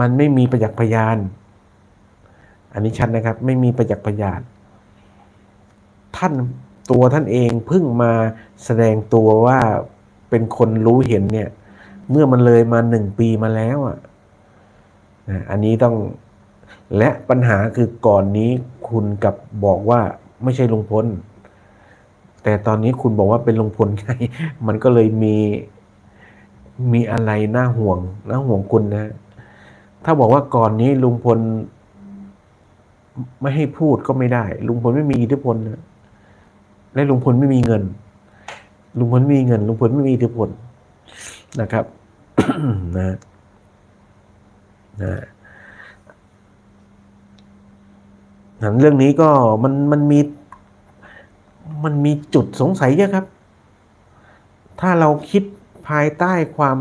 มันไม่มีประจักษ์พยาน อันนี้ชัดนนะครับ ไม่มีประจักษ์พยาน ท่านตัวท่านเองเพิ่งมาแสดงตัวว่าเป็นคนรู้เห็นเนี่ย เมื่อมันเลยมาหนึ่งปีมาแล้วอะนะอันนี้ต้องและปัญหาคือก่อนนี้คุณกับบอกว่าไม่ใช่ลุงพล แต่ตอนนี้คุณบอกว่าเป็นลุงพลไงมันก็เลยมีมีอะไรน่าห่วงน่าห่วงคุณนะ ถ้าบอกว่าก่อนนี้ลุงพลไม่ให้พูดก็ไม่ได้ ลุงพลไม่มีอิทธิพลนะและลุงพลไม่มีเงิน ลุงพลม่มีเงิน ลุงพลไม่มีอิทธิพลนะครับนะนะนั้นเรื่องนี้ก็มันมันมีมันมีจุดสงสัยเยอะครับ ถ้าเราคิดภายใต้ความ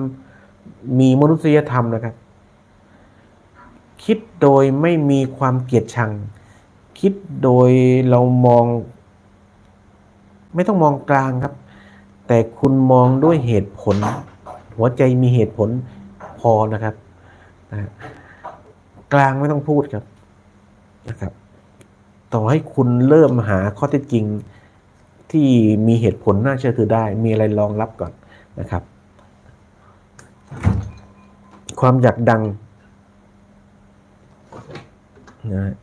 มีมนุษยธรรมนะครับ คิดโดยไม่มีความเกลียดชัง คิดโดยเรามอง ไม่ต้องมองกลางครับ แต่คุณมองด้วยเหตุผล หัวใจมีเหตุผลพอนะครับนะกลางไม่ต้องพูดครับนะครับ ต่อให้คุณเริ่มหาข้อเท็จจริงที่มีเหตุผลน่าเชื่อถือได้ มีอะไรรองรับก่อนนะครับ ความอยากดัง นะ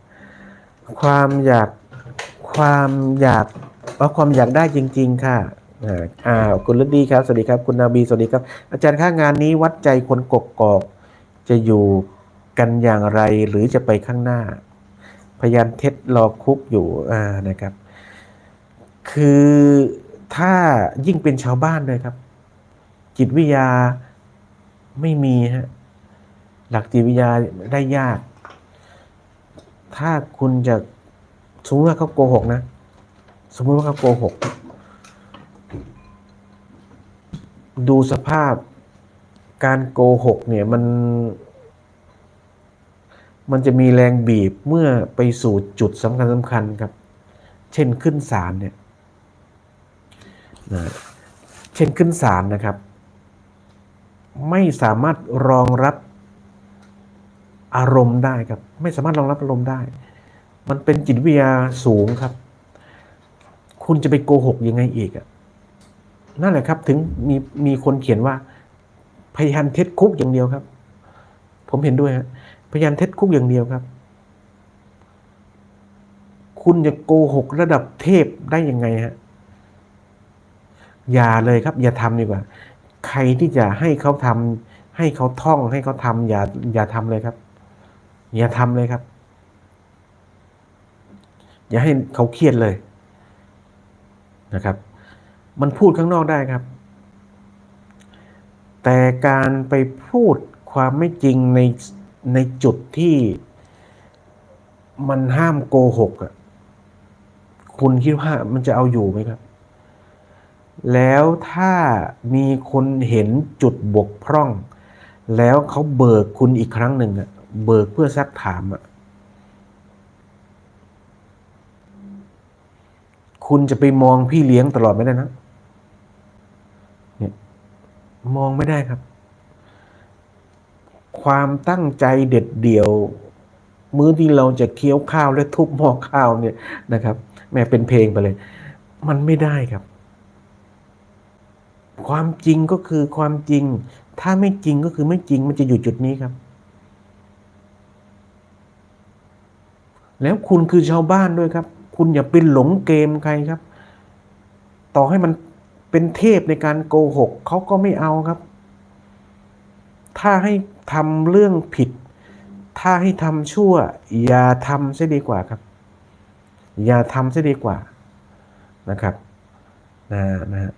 ความอยากความอยากว่าความอยากได้จริง ๆ ค่ะอ่าคุณฤดีครับ สวัสดีครับ คุณนาบีสวัสดีครับ อาจารย์ข้างานนี้วัดใจคนกกกอกจะอยู่กันอย่างไรหรือจะไปข้างหน้า พยานเท็จรอคุกอยู่อ่านะครับ คือถ้ายิ่งเป็นชาวบ้านเลยครับ จิตวิทยาไม่มีฮะหลักจิตวิทยาได้ยาก ถ้าคุณจะสมมติว่าเขาโกหกนะ สมมติว่าเขาโกหก ดูสภาพการโกหกเนี่ยมัน มันจะมีแรงบีบเมื่อไปสู่จุดสำคัญสำคัญครับ เช่นขึ้นศาลเนี่ยนะเช่นขึ้นศาลนะครับ ไม่สามารถรองรับ อารมณ์ได้ครับ ไม่สามารถรองรับอารมณ์ได้ มันเป็นจิตวิทยาสูงครับ คุณจะไปโกหกยังไงอีกอะนั่นแหละครับถึงมีมีคนเขียนว่า พยานเท็จคุกอย่างเดียวครับ ผมเห็นด้วยฮะพยานเท็จคุกอย่างเดียวครับ คุณจะโกหกระดับเทพได้ยังไงฮะอย่าเลยครับ อย่าทำดีกว่า ใครที่จะให้เขาทำให้เขาท่องให้เขาทำอย่าอย่าทำเลยครับ อย่าทำเลยครับ อย่าให้เขาเครียดเลยนะครับ มันพูดข้างนอกได้ครับ แต่การไปพูดความไม่จริงในในจุดที่มันห้ามโกหกอะคุณคิดว่ามันจะเอาอยู่ไหมครับ แล้วถ้ามีคนเห็นจุดบกพร่อง แล้วเขาเบิกคุณอีกครั้งหนึ่งอะ เบิกเพื่อซักถามอะคุณจะไปมองพี่เลี้ยงตลอดไม่ได้นะเนี่ยมองไม่ได้ครับ ความตั้งใจเด็ดเดี่ยว มื้อที่เราจะเคี้ยวข้าวและทุบหม้อข้าวเนี่ยนะครับ แม่เป็นเพลงไปเลย มันไม่ได้ครับ ความจริงก็คือความจริง ถ้าไม่จริงก็คือไม่จริงมันจะอยู่จุดนี้ครับ แล้วคุณคือชาวบ้านด้วยครับ คุณอย่าไปหลงเกมใครครับ ต่อให้มันเป็นเทพในการโกหกเขาก็ไม่เอาครับ ถ้าให้ทำเรื่องผิด ถ้าให้ทำชั่ว อย่าทำเสียดีกว่าครับ อย่าทำเสียดีกว่านะครับนะนะ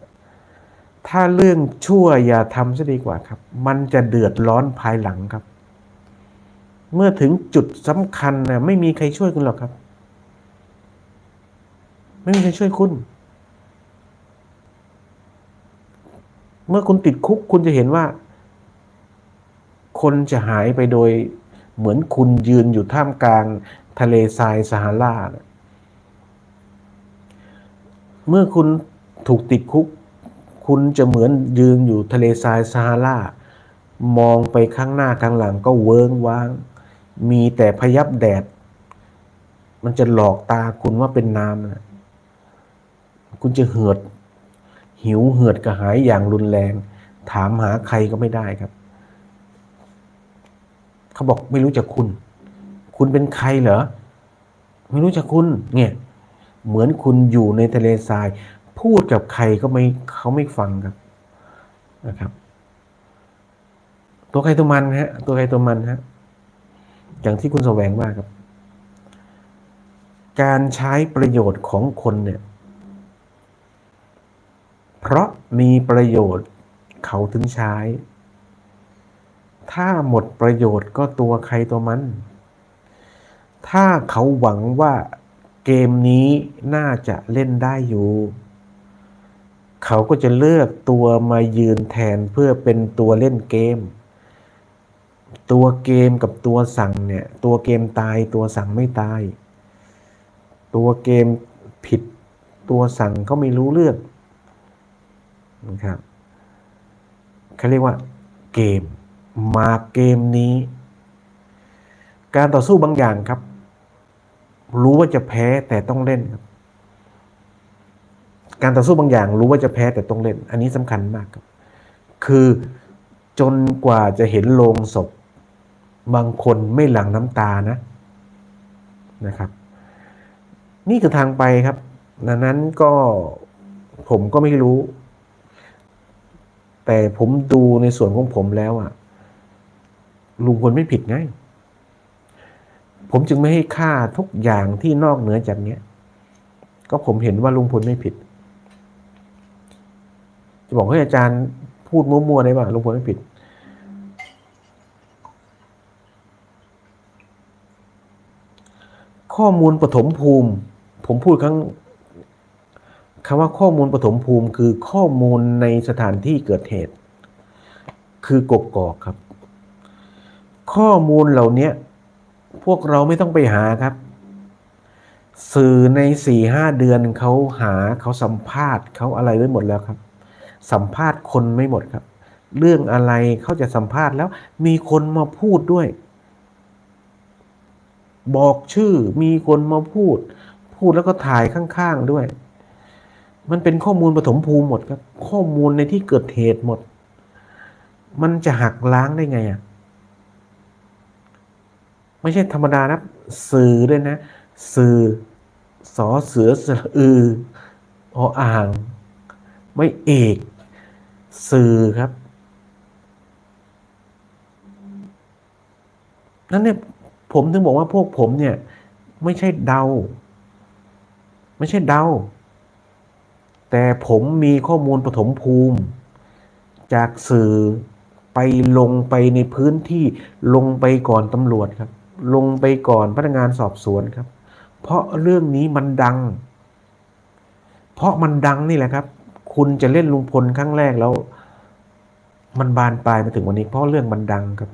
ถ้าเรื่องชั่วอย่าทำเสียดีกว่าครับ มันจะเดือดร้อนภายหลังครับ เมื่อถึงจุดสำคัญนะไม่มีใครช่วยคุณหรอกครับ ไม่มีใครช่วยคุณ เมื่อคุณติดคุกคุณจะเห็นว่า คนจะหายไปโดยเหมือนคุณยืนอยู่ท่ามกลางทะเลทรายซาฮารานะเมื่อคุณถูกติดคุก คุณจะเหมือนยืนอยู่ทะเลทรายซาฮารา มองไปข้างหน้าข้างหลังก็เวิ้งว้าง มีแต่พยับแดด มันจะหลอกตาคุณว่าเป็นน้ำนะคุณจะเหือด หิวเหือดกระหายอย่างรุนแรง ถามหาใครก็ไม่ได้ครับ เขาบอกไม่รู้จักคุณ คุณเป็นใครเหรอ ไม่รู้จักคุณเนี่ยเหมือนคุณอยู่ในทะเลทราย พูดกับใครก็ไม่เขาไม่ฟังครับนะครับ ตัวใครตัวมันฮะ ตัวใครตัวมันฮะ อย่างที่คุณแสวงว่าครับ การใช้ประโยชน์ของคนเนี่ย เพราะมีประโยชน์เขาถึงใช้ ถ้าหมดประโยชน์ก็ตัวใครตัวมัน ถ้าเขาหวังว่าเกมนี้น่าจะเล่นได้อยู่ เขาก็จะเลือกตัวมายืนแทนเพื่อเป็นตัวเล่นเกม ตัวเกมกับตัวสั่งเนี่ย ตัวเกมตายตัวสั่งไม่ตาย ตัวเกมผิดตัวสั่งเขาไม่รู้เรื่องนะครับเขาเรียกว่าเกมมาเกมนี้ การต่อสู้บางอย่างครับ รู้ว่าจะแพ้แต่ต้องเล่นครับ การต่อสู้บางอย่าง รู้ว่าจะแพ้แต่ต้องเล่น อันนี้สำคัญมากครับ คือจนกว่าจะเห็นโลงศพ บางคนไม่หลั่งน้ำตานะนะครับ นี่คือทางไปครับดังนั้นก็ผมก็ไม่รู้ แต่ผมดูในส่วนของผมแล้วอะลุงพลไม่ผิดไงผมจึงไม่ให้ค่าทุกอย่างที่นอกเหนือจากเนี้ยก็ผมเห็นว่าลุงพลไม่ผิด จะบอกให้อาจารย์พูดมั่วๆได้ป่ะลุงพลไม่ผิด ข้อมูลปฐมภูมิ ผมพูดครั้งคำว่าข้อมูลปฐมภูมิคือข้อมูลในสถานที่เกิดเหตุ คือกกอกครับ ข้อมูลเหล่านี้พวกเราไม่ต้องไปหาครับ สื่อในสี่ห้าเดือนเขาหาเขาสัมภาษณ์เขาอะไรไว้หมดแล้วครับ สัมภาษณ์คนไม่หมดครับ เรื่องอะไรเขาจะสัมภาษณ์แล้วมีคนมาพูดด้วย บอกชื่อมีคนมาพูด พูดแล้วก็ถ่ายข้างๆด้วย มันเป็นข้อมูลปฐมภูมิหมดครับ ข้อมูลในที่เกิดเหตุหมด มันจะหักล้างได้ไงอะไม่ใช่ธรรมดานะสื่อด้วยนะ สื่อสอเสือสอือออ่าง ไม่เอก สื่อครับ นั่นเนี่ย ผมถึงบอกว่าพวกผมเนี่ย ไม่ใช่เดา ไม่ใช่เดา แต่ผมมีข้อมูลปฐมภูมิ จากสื่อไปลงไปในพื้นที่ลงไปก่อนตำรวจครับ ลงไปก่อนพนักงานสอบสวนครับ เพราะเรื่องนี้มันดัง เพราะมันดังนี่แหละครับ คุณจะเล่นลุงพลครั้งแรกแล้ว มันบานปลายมาถึงวันนี้เพราะเรื่องมันดังครับ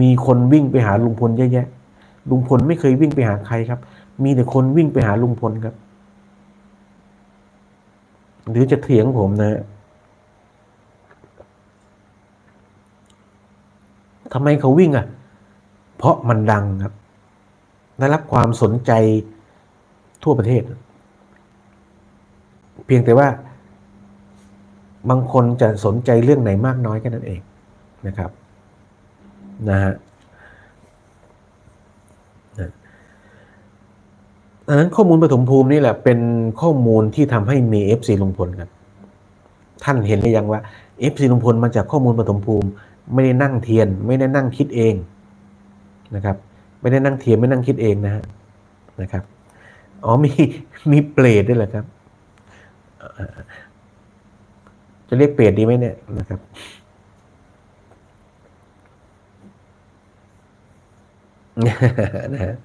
มีคนวิ่งไปหาลุงพลเยอะแยะ ลุงพลไม่เคยวิ่งไปหาใครครับ มีแต่คนวิ่งไปหาลุงพลครับ หรือจะเถียงผมนะทำไมเขาวิ่งอะ เพราะมันดังครับ ได้รับความสนใจทั่วประเทศ เพียงแต่ว่า บางคนจะสนใจเรื่องไหนมากน้อยแค่นั้นเองนะครับ นะฮะดังนั้นข้อมูลปฐมภูมินี่แหละเป็นข้อมูลที่ทำให้มี FC ลุงพลครับท่านเห็นหรือยังว่า FC ลุงพลมาจากข้อมูลปฐมภูมิ ไม่ได้นั่งเทียน ไม่ได้นั่งคิดเองนะครับ ไม่ได้นั่งเทียนไม่นั่งคิดเองนะฮะนะครับอ๋อมีมีเปรตด้วยเหรอครับ จะเรียกเปรตดีไหมเนี่ยนะครับ นะ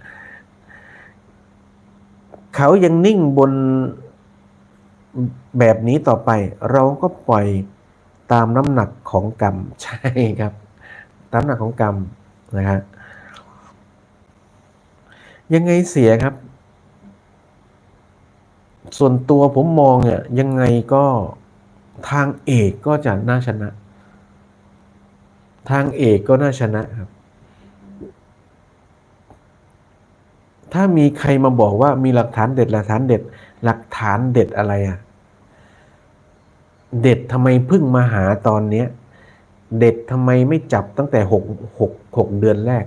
เขายังนิ่งบนแบบนี้ต่อไป เราก็ปล่อยตามน้ำหนักของกรรม ใช่ครับ ตามน้ำหนักของกรรมนะฮะยังไงเสียครับ ส่วนตัวผมมองเนี่ยยังไงก็ทางเอกก็จะน่าชนะ ทางเอกก็น่าชนะครับ ถ้ามีใครมาบอกว่ามีหลักฐานเด็ดหลักฐานเด็ด หลักฐานเด็ดอะไรอะเด็ดทำไมเพิ่งมาหาตอนเนี้ย เด็ดทำไมไม่จับตั้งแต่หกหกหกเดือนแรก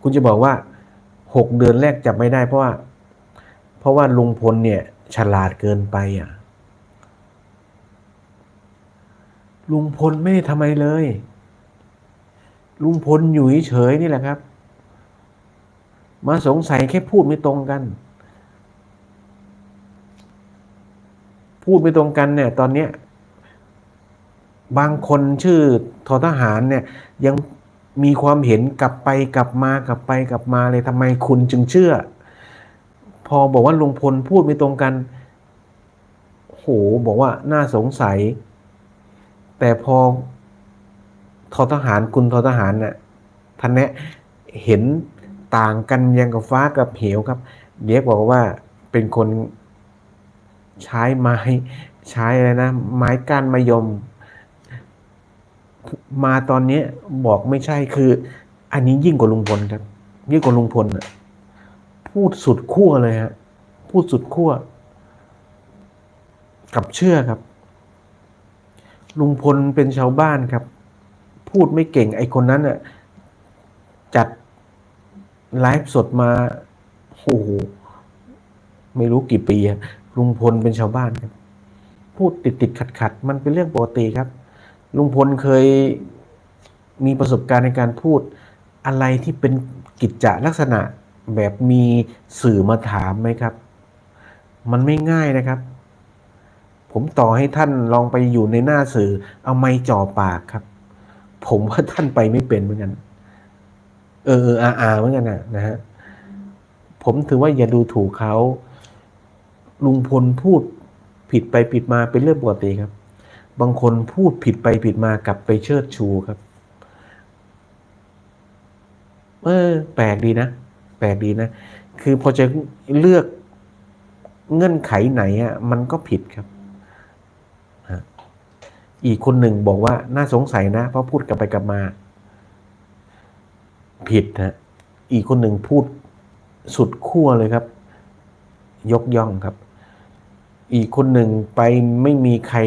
คุณจะบอกว่าหกเดือนแรกจับไม่ได้ เพราะว่า เพราะว่าลุงพลเนี่ย ฉลาดเกินไปอะลุงพลไม่ได้ทำอะไรเลย ลุงพลอยู่เฉยนี่แหละครับ มาสงสัยแค่พูดไม่ตรงกัน พูดไม่ตรงกันเนี่ย ตอนเนี้ยบางคนชื่อทอทหารเนี่ย ยังมีความเห็นกลับไปกลับมากลับไปกลับมาเลยทำไมคุณจึงเชื่อ พอบอกว่าลุงพลพูดไม่ตรงกันโหบอกว่าน่าสงสัย แต่พอทอทหารคุณทอทหารน่ะท่านเนี้ยเห็น ต่างกันยังกับฟ้ากับเหวครับเดียกบอกว่าเป็นคนใช้ไม้ใช้อะไรนะ ไม้ก้านมะยม มาตอนนี้บอกไม่ใช่คือ อันนี้ยิ่งกว่าลุงพลครับ ยิ่งกว่าลุงพลอะพูดสุดขั้วเลยฮะพูดสุดขั้วกับเชื่อครับ ลุงพลเป็นชาวบ้านครับ พูดไม่เก่งไอ้คนนั้นอะจัด ไลฟ์สดมาโอ้โหไม่รู้กี่ปีลุงพลเป็นชาวบ้านครับ พูดติดติดขัดขัดมันเป็นเรื่องปกติครับ ลุงพลเคยมีประสบการณ์ในการพูดอะไรที่เป็นกิจจะลักษณะแบบมีสื่อมาถามไหมครับ มันไม่ง่ายนะครับ ผมต่อให้ท่านลองไปอยู่ในหน้าสื่อ เอาไม้จ่อปากครับ ผมว่าท่านไปไม่เป็นเหมือนกัน เออเอออาอาเหมือนกันนะนะฮะผมถือว่าอย่าดูถูกเขาลุงพลพูดผิดไปผิดมาเป็นเรื่องปกติครับ บางคนพูดผิดไปผิดมากลับไปเชิดชูครับ เออ แปลกดีนะ แปลกดีนะ คือพอจะเลือกเงื่อนไขไหนอะ มันก็ผิดครับอีกคนหนึ่งบอกว่าน่าสงสัยนะ เพราะพูดกลับไปกลับมา ผิดฮะอีกคนหนึ่งพูดสุดขั้วเลยครับ ยกย่องครับ อีกคนหนึ่งไปไม่มีใคร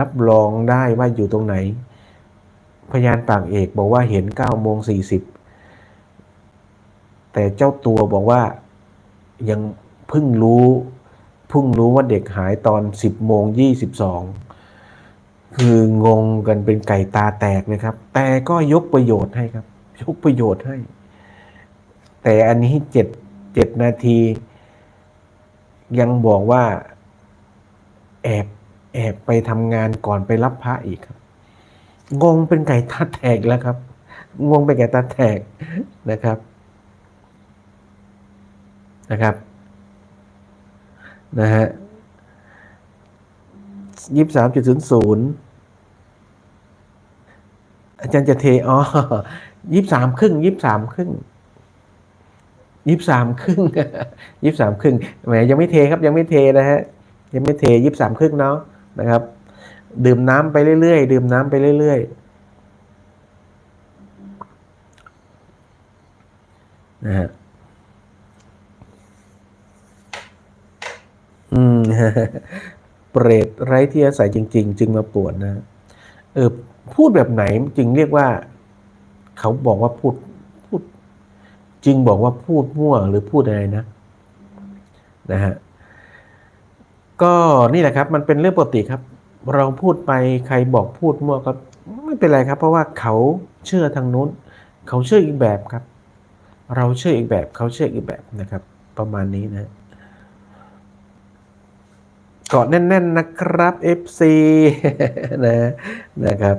รับรองได้ว่าอยู่ตรงไหน พยานปากเอกบอกว่าเห็น9โมง40 แต่เจ้าตัวบอกว่ายังเพิ่งรู้เพิ่งรู้ว่าเด็กหายตอน 10โมง22 คืองงกันเป็นไก่ตาแตกเลยครับ แต่ก็ยกประโยชน์ให้ครับ ยกประโยชน์ให้ แต่อันนี้เจ็ดเจ็ดนาที ยังบอกว่า แอบแอบไปทำงานก่อนไปรับพระอีกครับ งงเป็นไก่ตาแตกแล้วครับ งงเป็นไก่ตาแตกนะครับนะครับนะฮะยี่สามจุดศูนย์ศูนย์ อาจารย์จะเทอ๋อยี่สามครึ่งยี่สามครึ่งยี่สามครึ่งยี่สามครึ่งแหมยังไม่เทครับยังไม่เทนะฮะยังไม่เทยี่สามครึ่งเนาะนะครับ ดื่มน้ำไปเรื่อยๆดื่มน้ำไปเรื่อยๆนะฮะอืมเปรตไร้ที่อาศัยจริง ๆ จึงมาปวดนะเออ พูดแบบไหนจึงเรียกว่า เขาบอกว่าพูดพูด จึงบอกว่าพูดมั่วหรือพูดอะไรนะนะฮะก็นี่แหละครับ มันเป็นเรื่องปกติครับ เราพูดไปใครบอกพูดมั่วก็ไม่เป็นไรครับ เพราะว่าเขาเชื่อทางนู้น เขาเชื่ออีกแบบครับ เราเชื่ออีกแบบ เขาเชื่ออีกแบบนะครับ ประมาณนี้นะเกาะแน่น ๆ นะครับ FC นะนะครับ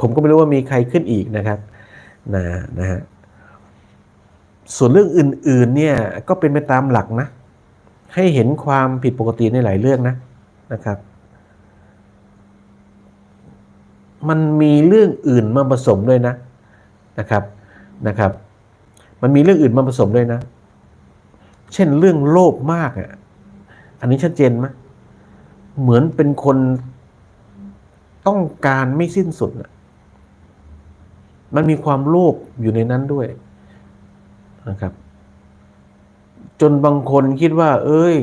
ผมก็ไม่รู้ว่ามีใครขึ้นอีกนะครับนะนะฮะส่วนเรื่องอื่นๆเนี่ยก็เป็นไปตามหลักนะ ให้เห็นความผิดปกติในหลายเรื่องนะนะครับ มันมีเรื่องอื่นมาผสมด้วยนะนะครับนะครับ มันมีเรื่องอื่นมาผสมด้วยนะ เช่นเรื่องโลภมากอะอันนี้ชัดเจนไหมเหมือนเป็นคนต้องการไม่สิ้นสุดน่ะ มันมีความโลภอยู่ในนั้นด้วยนะครับ จนบางคนคิดว่า เอ้ย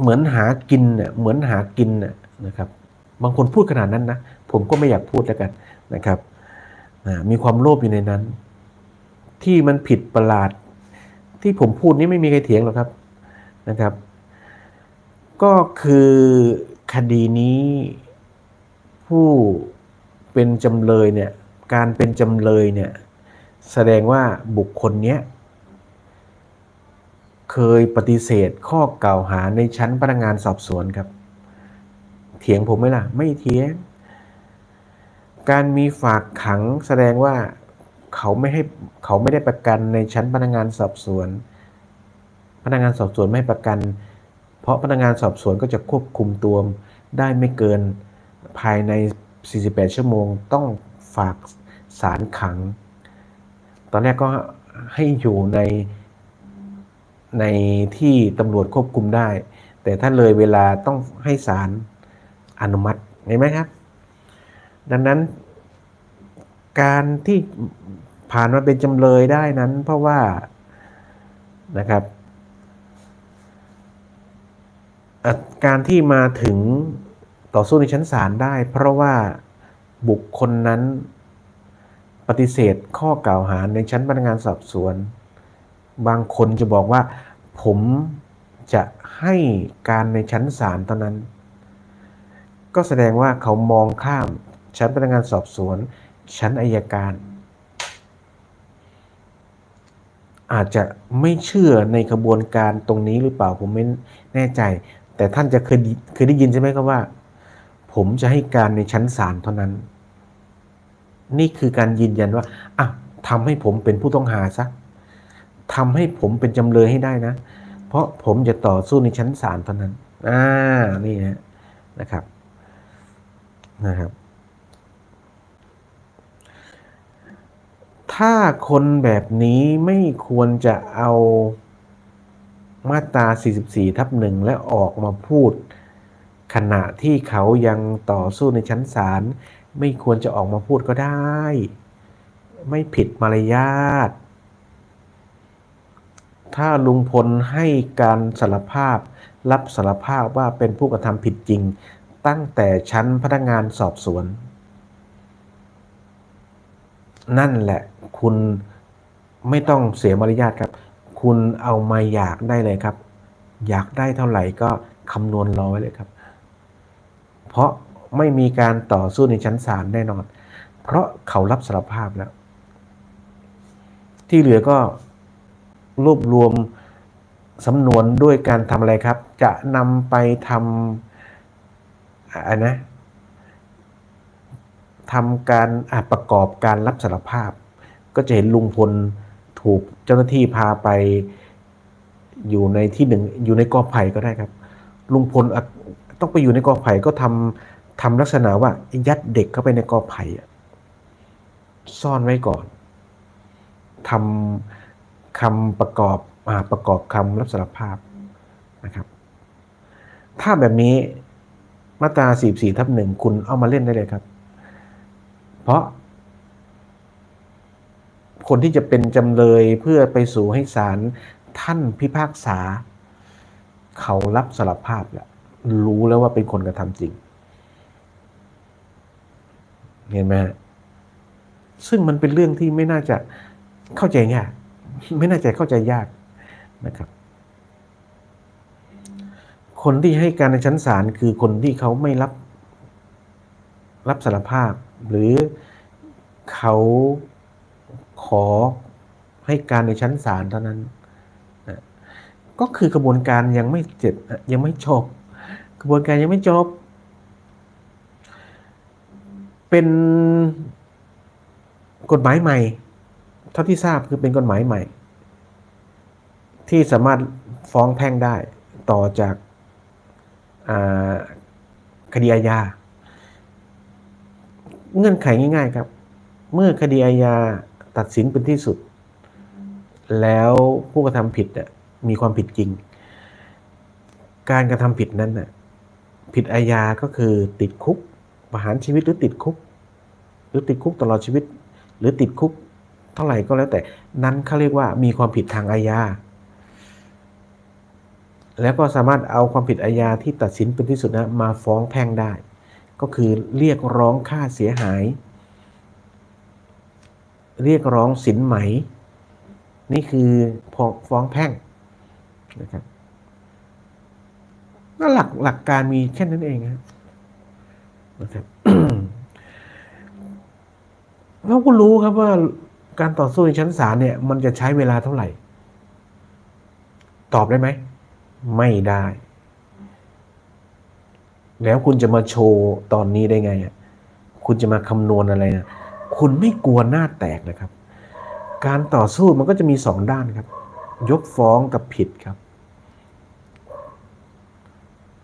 เหมือนหากินเนี่ยเหมือนหากินน่ะนะครับ บางคนพูดขนาดนั้นนะผมก็ไม่อยากพูดแล้วกันนะครับมีความโลภอยู่ในนั้น ที่มันผิดประหลาด ที่ผมพูดนี้ไม่มีใครเถียงหรอกครับนะครับ ก็คือคดีนี้ ผู้เป็นจำเลยเนี่ยการเป็นจำเลยเนี่ยแสดงว่าบุคคลเนี้ยเคยปฏิเสธข้อกล่าวหาในชั้นพนักงานสอบสวนครับ เถียงผมไหมล่ะ ไม่เถียง การมีฝากขังแสดงว่าเขาไม่ให้เขาไม่ได้ประกันในชั้นพนักงานสอบสวน พนักงานสอบสวนไม่ประกัน เพราะพนักงานสอบสวนก็จะควบคุมตัวได้ไม่เกิน ภายใน 48 ชั่วโมงต้องฝากสารขัง ตอนแรกก็ให้อยู่ในในที่ตำรวจควบคุมได้ แต่ถ้าเลยเวลาต้องให้ศาลอนุมัติเห็นไหมครับ ดังนั้น การที่ผ่านมาเป็นจำเลยได้นั้น เพราะว่านะครับการที่มาถึง ต่อสู้ในชั้นศาลได้ เพราะว่าบุคคลนั้นปฏิเสธข้อกล่าวหาในชั้นพนักงานสอบสวน บางคนจะบอกว่า ผมจะให้การในชั้นศาลเท่านั้น ก็แสดงว่าเขามองข้ามชั้นพนักงานสอบสวน ชั้นอายการ อาจจะไม่เชื่อในกระบวนการตรงนี้หรือเปล่าผมไม่แน่ใจ แต่ท่านจะเคยเคยได้ยินใช่ไหมครับว่า ผมจะให้การในชั้นศาลเท่านั้น นี่คือการยืนยันว่าอะทำให้ผมเป็นผู้ต้องหาซะทำให้ผมเป็นจำเลยให้ได้นะ เพราะผมจะต่อสู้ในชั้นศาลเท่านั้นอ่านี่นะนะครับนะครับ ถ้าคนแบบนี้ไม่ควรจะเอามาตรา 44 ทับหนึ่งและออกมาพูด ขณะที่เขายังต่อสู้ในชั้นศาลไม่ควรจะออกมาพูดก็ได้ ไม่ผิดมารยาทถ้าลุงพลให้การสารภาพ รับสารภาพว่าเป็นผู้กระทำผิดจริง ตั้งแต่ชั้นพนักงานสอบสวน นั่นแหละ คุณไม่ต้องเสียมารยาทครับ คุณเอามาอยากได้เลยครับ อยากได้เท่าไหร่ก็คำนวณรอไว้เลยครับ เพราะไม่มีการต่อสู้ในชั้นศาลแน่นอน เพราะเขารับสารภาพแล้ว ที่เหลือก็รวบรวมสำนวนด้วยการทำอะไรครับ จะนำไปทำอะไรนะทำการประกอบการรับสารภาพ ก็จะเห็นลุงพลถูกเจ้าหน้าที่พาไปอยู่ในที่หนึ่งอยู่ในกอไผ่ก็ได้ครับ ลุงพล ต้องไปอยู่ในกอไผ่ก็ทำทำลักษณะว่ายัดเด็กเข้าไปในกอไผ่ซ่อนไว้ก่อนทำคำประกอบอ่าประกอบคำรับสารภาพนะครับ ถ้าแบบนี้มาตรา44ทับหนึ่งคุณเอามาเล่นได้เลยครับ เพราะ คนที่จะเป็นจำเลยเพื่อไปสู่ให้ศาลท่านพิพากษา เขารับสารภาพแล้ว รู้แล้วว่าเป็นคนกระทำจริง เห็นไหมฮะซึ่งมันเป็นเรื่องที่ไม่น่าจะเข้าใจยากไม่น่าจะเข้าใจยากนะครับ คนที่ให้การในชั้นศาลคือคนที่เขาไม่รับรับสารภาพ หรือเขาขอให้การในชั้นศาลเท่านั้น ก็คือกระบวนการยังไม่เสร็จยังไม่จบ กระบวนการยังไม่จบ เป็นกฎหมายใหม่ เท่าที่ทราบคือเป็นกฎหมายใหม่ ที่สามารถฟ้องแพ่งได้ต่อจากคดีอาญา เงื่อนไขง่ายๆครับ เมื่อคดีอาญาตัดสินเป็นที่สุด แล้วผู้กระทำผิดมีความผิดจริง การกระทำผิดนั้นน่ะ ผิดอาญาก็คือติดคุกประหารชีวิตหรือติดคุก หรือติดคุกตลอดชีวิต หรือติดคุกเท่าไหร่ก็แล้วแต่นั้นเขาเรียกว่ามีความผิดทางอาญาแล้วก็สามารถเอาความผิดอาญาที่ตัดสินเป็นที่สุดนะมาฟ้องแพ่งได้ ก็คือเรียกร้องค่าเสียหาย เรียกร้องสินไหม นี่คือฟ้องแพ่งนะครับ ก็หลักหลักการมีแค่นั้นเองนะครับเราก็รู้ครับว่าการต่อสู้ในชั้นศาลเนี่ย มันจะใช้เวลาเท่าไหร่ ตอบได้ไหม ไม่ได้ แล้วคุณจะมาโชว์ตอนนี้ได้ไงอะคุณจะมาคำนวณอะไรนะคุณไม่กลัวหน้าแตกนะครับ การต่อสู้มันก็จะมีสองด้านครับ ยกฟ้องกับผิดครับ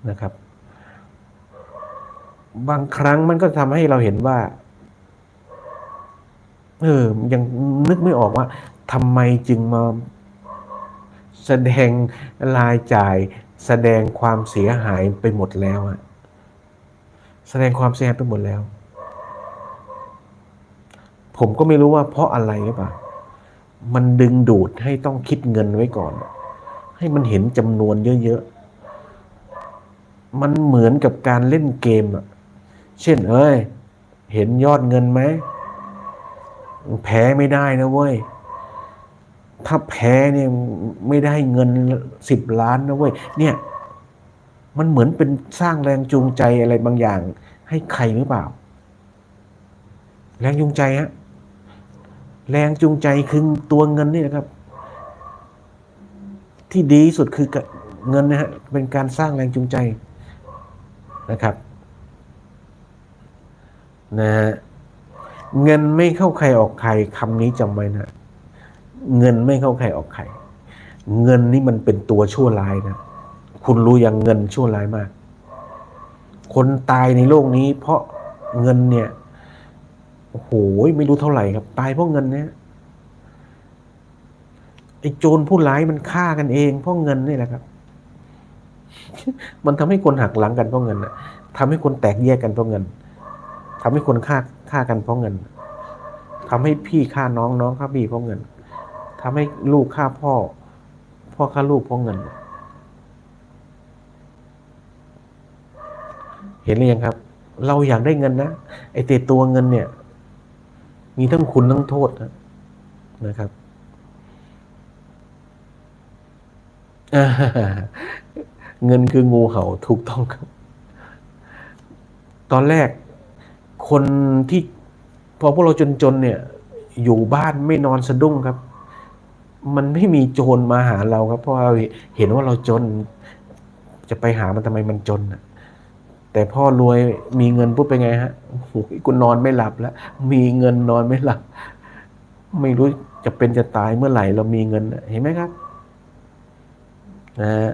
นะครับ บางครั้งมันก็ทำให้เราเห็นว่า เออ ยังนึกไม่ออกว่าทำไมจึงมาแสดงรายจ่ายแสดงความเสียหายไปหมดแล้วอะแสดงความเสียหายไปหมดแล้ว ผมก็ไม่รู้ว่าเพราะอะไรหรือเปล่า มันดึงดูดให้ต้องคิดเงินไว้ก่อน ให้มันเห็นจำนวนเยอะ มันเหมือนกับการเล่นเกมอะเช่น เอ้ย เห็นยอดเงินไหม แพ้ไม่ได้นะเว้ย ถ้าแพ้เนี่ยไม่ได้เงินสิบล้านนะเว้ย เนี่ย มันเหมือนเป็นสร้างแรงจูงใจอะไรบางอย่าง ให้ใครหรือเปล่า แรงจูงใจฮะ แรงจูงใจคือตัวเงินนี่นะครับ ที่ดีสุดคือเงินนะฮะ เป็นการสร้างแรงจูงใจ นะครับนะฮะเงินไม่เข้าใครออกใครคำนี้จำไว้นะ เงินไม่เข้าใครออกใคร เงินนี่มันเป็นตัวชั่วร้ายนะ คุณรู้อย่างเงินชั่วร้ายมาก คนตายในโลกนี้ เพราะเงินเนี่ยโอ้โหไม่รู้เท่าไหร่ครับ ตายเพราะเงินเนี่ยไอ้โจรผู้ร้ายมันฆ่ากันเองเพราะเงินนี่แหละครับ มันทำให้คนหักหลังกันเพราะเงินนะทำให้คนแตกแยกกันเพราะเงินทำให้คนฆ่าฆ่ากันเพราะเงินทำให้พี่ฆ่าน้องน้องฆ่าพี่เพราะเงินทำให้ลูกฆ่าพ่อ พ่อฆ่าลูกเพราะเงิน เห็นหรือยังครับ เราอยากได้เงินนะไอ้เตตัวเงินเนี่ย มีทั้งคุณทั้งโทษนะนะครับ เงินคืองูเห่าถูกต้องครับ ตอนแรกคนที่พอพวกเราจนๆเนี่ย อยู่บ้านไม่นอนสะดุ้งครับ มันไม่มีโจรมาหาเราครับ เพราะเราเห็นว่าเราจน จะไปหามันทำไมมันจนอะแต่พ่อรวยมีเงินปุ๊บเป็นไงฮะโอ้โหกูนอนไม่หลับแล้ว มีเงินนอนไม่หลับ ไม่รู้จะเป็นจะตายเมื่อไหร่เรามีเงิน เห็นไหมครับ นะฮะ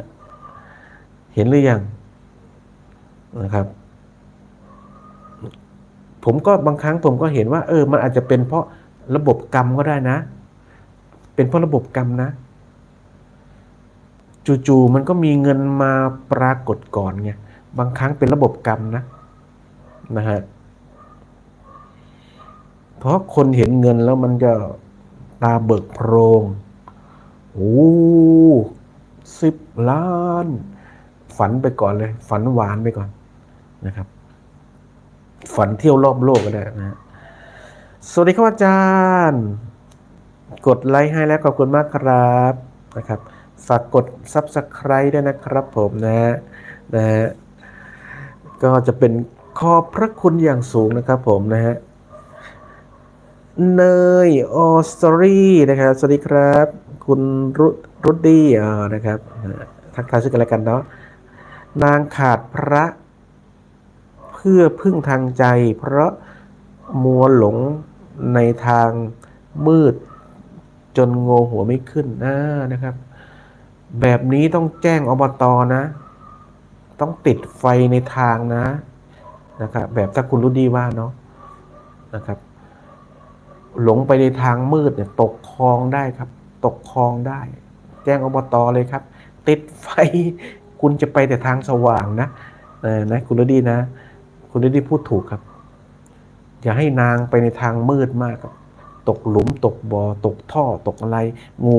เห็นหรือยังนะครับ ผมก็บางครั้งผมก็เห็นว่า เออ มันอาจจะเป็นเพราะระบบกรรมก็ได้นะ เป็นเพราะระบบกรรมนะจู่ๆมันก็มีเงินมาปรากฏก่อนไงบางครั้งเป็นระบบกรรมนะนะฮะเพราะคนเห็นเงินแล้วมันจะตาเบิกโพรงโอ้สิบล้าน ฝันไปก่อนเลย ฝันหวานไปก่อนนะครับ ฝันเที่ยวรอบโลกก็ได้นะฮะสวัสดีครับอาจารย์ กดไลค์ให้แล้วขอบคุณมากครับนะครับฝากกด Subscribe ด้วยนะครับผมนะฮะนะฮะก็จะเป็นขอบพระคุณอย่างสูงนะครับผมนะฮะเนยออสตรีนะครับ สวัสดีครับ คุณรุรุดดี้อ่านะครับ ทักทายซึ่งกันและกันเนาะ นางขาดพระเพื่อพึ่งทางใจ เพราะมัวหลงในทางมืด จนงงหัวไม่ขึ้นนะนะครับ แบบนี้ต้องแจ้งอบตนะ ต้องติดไฟในทางนะนะครับแบบถ้าคุณรู้ดีว่าเนาะนะครับ หลงไปในทางมืดเนี่ยตกคลองได้ครับ ตกคลองได้ แจ้งอบตเลยครับ ติดไฟ คุณจะไปแต่ทางสว่างนะเออนะคุณรู้ดีนะ คุณรู้ดีพูดถูกครับ อย่าให้นางไปในทางมืดมากครับ ตกหลุมตกบ่อตกท่อตกอะไร งู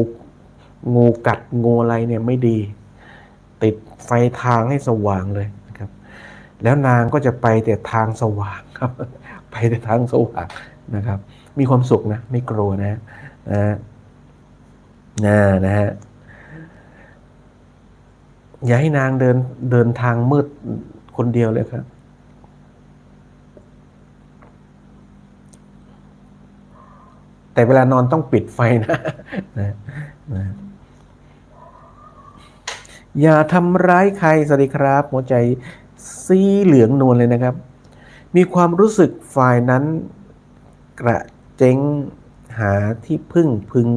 งูกัดงูอะไรเนี่ยไม่ดี ติดไฟทางให้สว่างเลยนะครับ แล้วนางก็จะไปแต่ทางสว่างครับ ไปแต่ทางสว่างนะครับ มีความสุขนะ ไม่กลัวนะนะนะนะฮะ อย่าให้นางเดินเดินทางมืดคนเดียวเลยครับ แต่เวลานอนต้องปิดไฟนะนะนะอย่าทำร้ายใครสวัสดีครับ หัวใจสีเหลืองนวลเลยนะครับ มีความรู้สึกฝ่ายนั้น กระเจงหาที่พึ่งพึง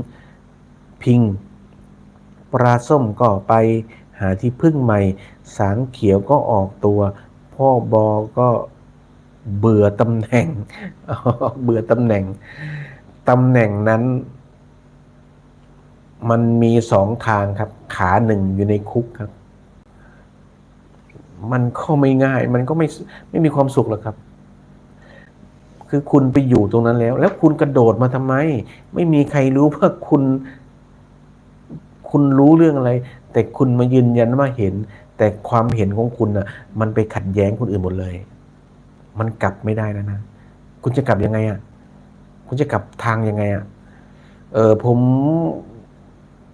พิง ปลาส้มก็ไป หาที่พึ่งใหม่ สางเขียวก็ออกตัว พ่อบอก็เบื่อตำแหน่ง เบื่อตำแหน่งตำแหน่งนั้น มันมีสองทางครับ ขาหนึ่งอยู่ในคุกครับ มันก็ไม่ง่าย มันก็ไม่ไม่มีความสุขหรอกครับ คือคุณไปอยู่ตรงนั้นแล้ว แล้วคุณกระโดดมาทำไม ไม่มีใครรู้ว่าคุณ คุณรู้เรื่องอะไร แต่คุณมายืนยันว่าเห็น แต่ความเห็นของคุณน่ะ มันไปขัดแย้งคนอื่นหมดเลย มันกลับไม่ได้แล้วนะ คุณจะกลับยังไงอะ คุณจะกลับทางยังไงอะ เออผม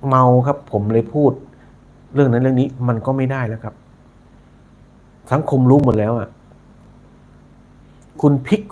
เมาครับ ผมเลยพูด เรื่องนั้นเรื่องนี้มันก็ไม่ได้แล้วครับ สังคมรู้หมดแล้วอะ คุณพลิก